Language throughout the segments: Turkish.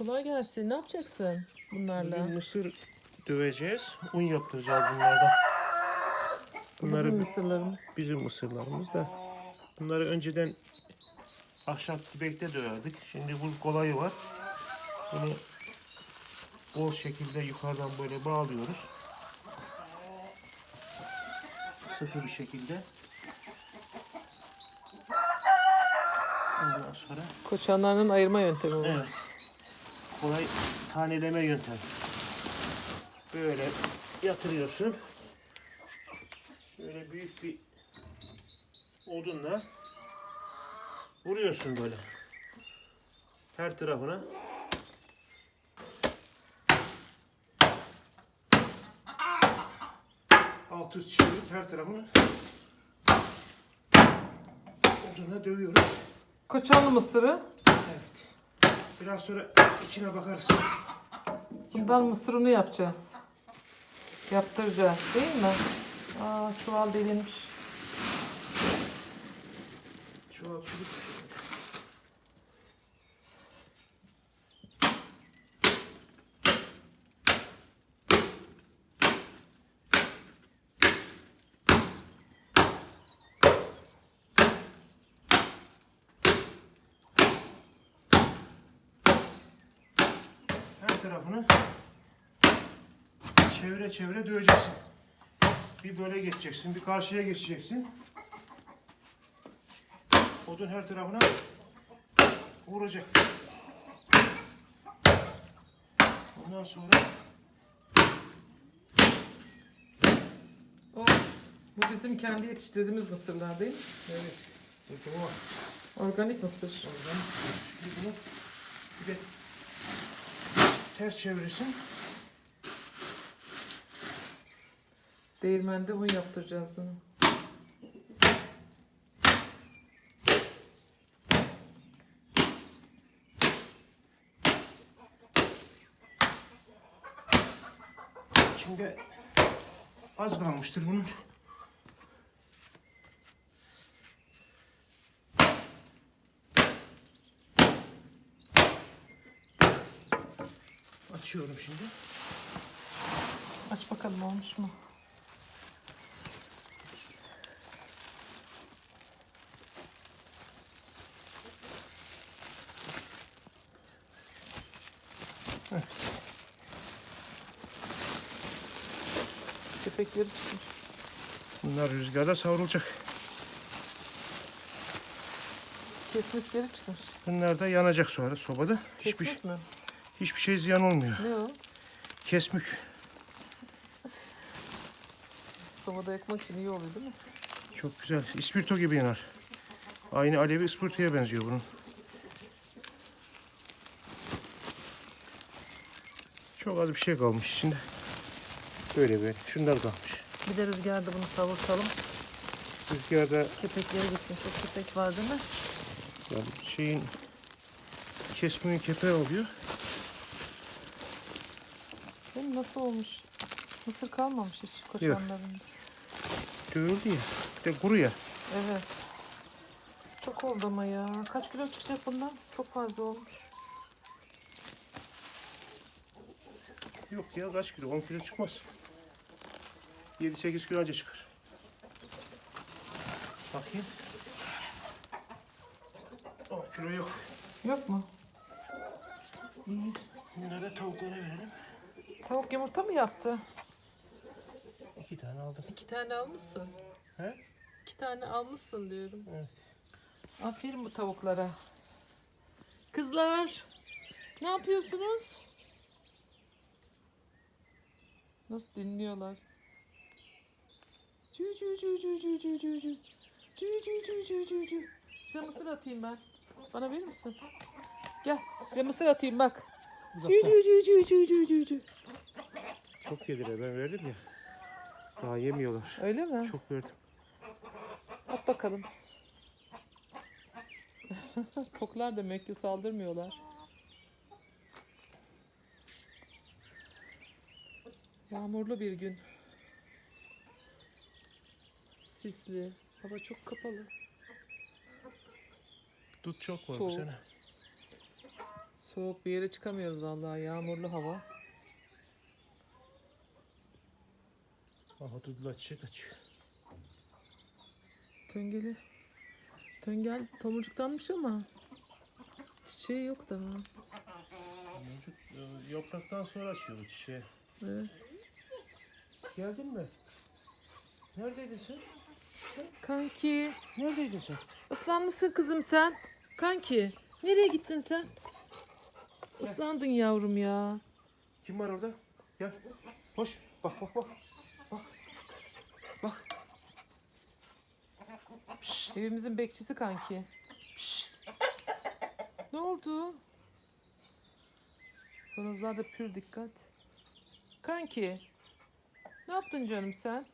Kolay gelsin. Ne yapacaksın bunlarla? Bugün mısır döveceğiz. Un yaptıracağız bunlardan. Bunları Bizim bi- mısırlarımız. bizim mısırlarımız da. Bunları önceden ahşap tübekte döverdik. Şimdi bu kolayı var. Bunu bol şekilde yukarıdan böyle bağlıyoruz. Sıkı bir şekilde. Ondan sonra Koçanların ayırma yöntemi bu. Evet. Kolay taneleme yöntemi. Böyle yatırıyorsun. Böyle büyük bir odunla vuruyorsun böyle. Her tarafına. Alt üst çevirip her tarafını odunla dövüyoruz. Koçanlı mısırı. Biraz sonra içine bakarız. Bundan mısır unu yapacağız. Yaptıracağız değil mi? Aa çuval delinmiş. Çuval çubuk. Her tarafını çevire çevire döveceksin. Bir böyle geçeceksin, bir karşıya geçeceksin. Odun her tarafına vuracak. Ondan sonra O, bu bizim kendi yetiştirdiğimiz mısırlar değil mi? evet. Peki o Organik mısır. oradan bir bunu bir de ters çevirirsin. Değirmende un yaptıracağız bunu. İçinde az kalmıştır bunun. Açıyorum şimdi. Aç bakalım olmuş mu? Evet. Köpekleri çıkmış. Bunlar rüzgarda savrulacak. Kesmişleri çıkmış. Bunlar da yanacak sonra sobada. Hiçbir, Kesmiş mi? Hiçbir şey ziyan olmuyor. Ne o? Kesmük. Sobada yakmak için iyi oluyor değil mi? Çok güzel. İspirto gibi yanar. Aynı alevi ispirtoya benziyor bunun. Çok az bir şey kalmış içinde. Böyle böyle. Şunlar kalmış. Bir de rüzgarda bunu savurtalım. Rüzgarda Köpekleri gitsin. Çok köpek var değil mi? yani şeyin kesmeğin kepeği oluyor. Mi? Nasıl olmuş? Mısır kalmamış hiç koçanlarımız. Dövüldü ya. De kuru ya. Evet. Çok oldu ama ya. Kaç kilo çıkacak bundan? Çok fazla olmuş. Yok ya kaç kilo? 10 kilo çıkmaz. 7-8 kilo anca çıkar. Bakayım. 10 kilo yok. Yok mu? İyi. Bunları tavuklara verelim. Tavuk yumurta mı yaptı? İki tane aldım. İki tane almışsın. He? İki tane almışsın diyorum. Evet. Aferin bu tavuklara. Kızlar, ne yapıyorsunuz? Nasıl dinliyorlar? Cü cü cü cü cü cü cü cü. Cü cü cü cü cü cü. Size mısır atayım ben. Bana verir misin? Gel, size mısır atayım bak. Cü cü cü cü cü cü cü cü. Çok yediler ben verdim ya. Daha yemiyorlar. Öyle mi? Çok verdim. At bakalım. Toklar demek ki saldırmıyorlar. Yağmurlu bir gün. Sisli. Hava çok kapalı. Dut çok var bu Soğuk. Soğuk bir yere çıkamıyoruz vallahi yağmurlu hava. Aha durdular çiçek açıyor. Töngeli. Töngel tomurcuklanmış ama çiçeği yok daha. Çocuk e, yapraktan sonra açıyor bu çiçeği. Evet. Geldin mi? Neredeydin sen? Kanki Neredeydin sen? ıslanmışsın kızım sen. Kanki nereye gittin sen? Islandın yavrum ya. Kim var orada? Gel. Hoş. Bak bak bak. Bak. Evimizin bekçisi kanki. Ne oldu? Horozlarda pür dikkat. Kanki. Ne yaptın canım sen?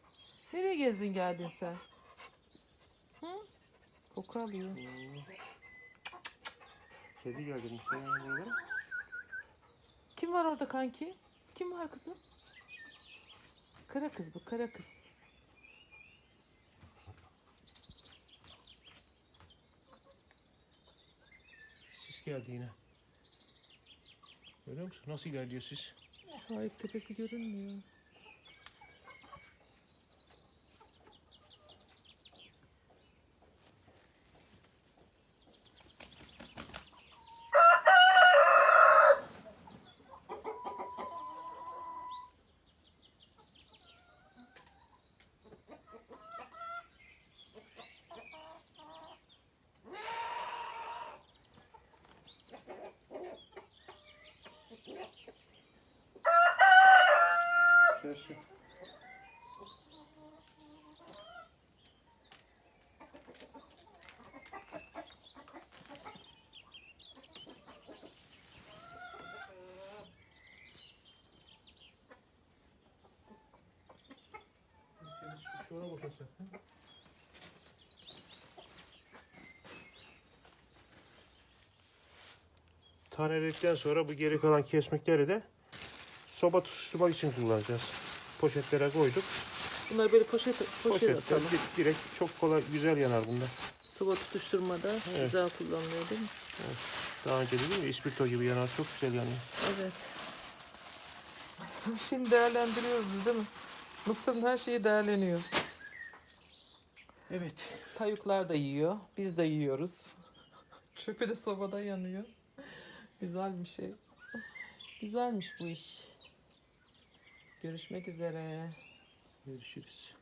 Nereye gezdin geldin sen? Hı? Koku alıyor. Kedi geldi muhtemelen burada. Kim var orada kanki? Kim var kızım? Kara kız bu, kara kız. Geldi yine. Görüyor musun? Nasıl ilerliyor? Şu ayıp tepesi görünmüyor. Şuna boşaltacak. Taneledikten sonra bu geri kalan kesmekleri de soba tutuşturmak için kullanacağız. Poşetlere koyduk. Bunları böyle poşet, poşet Poşetten atalım. di- direkt çok kolay güzel yanar bunlar. Soba tutuşturmada Evet. güzel kullanılıyor değil mi? Daha önce dedim ya ispirto gibi yanar çok güzel yanıyor. Evet. Şimdi değerlendiriyoruz değil mi? Mısır'ın her şeyi değerleniyor. Evet. Tayuklar da yiyor. Biz de yiyoruz. Çöpü de sobada yanıyor. Güzel bir şey. Güzelmiş bu iş. Görüşmek üzere. Görüşürüz.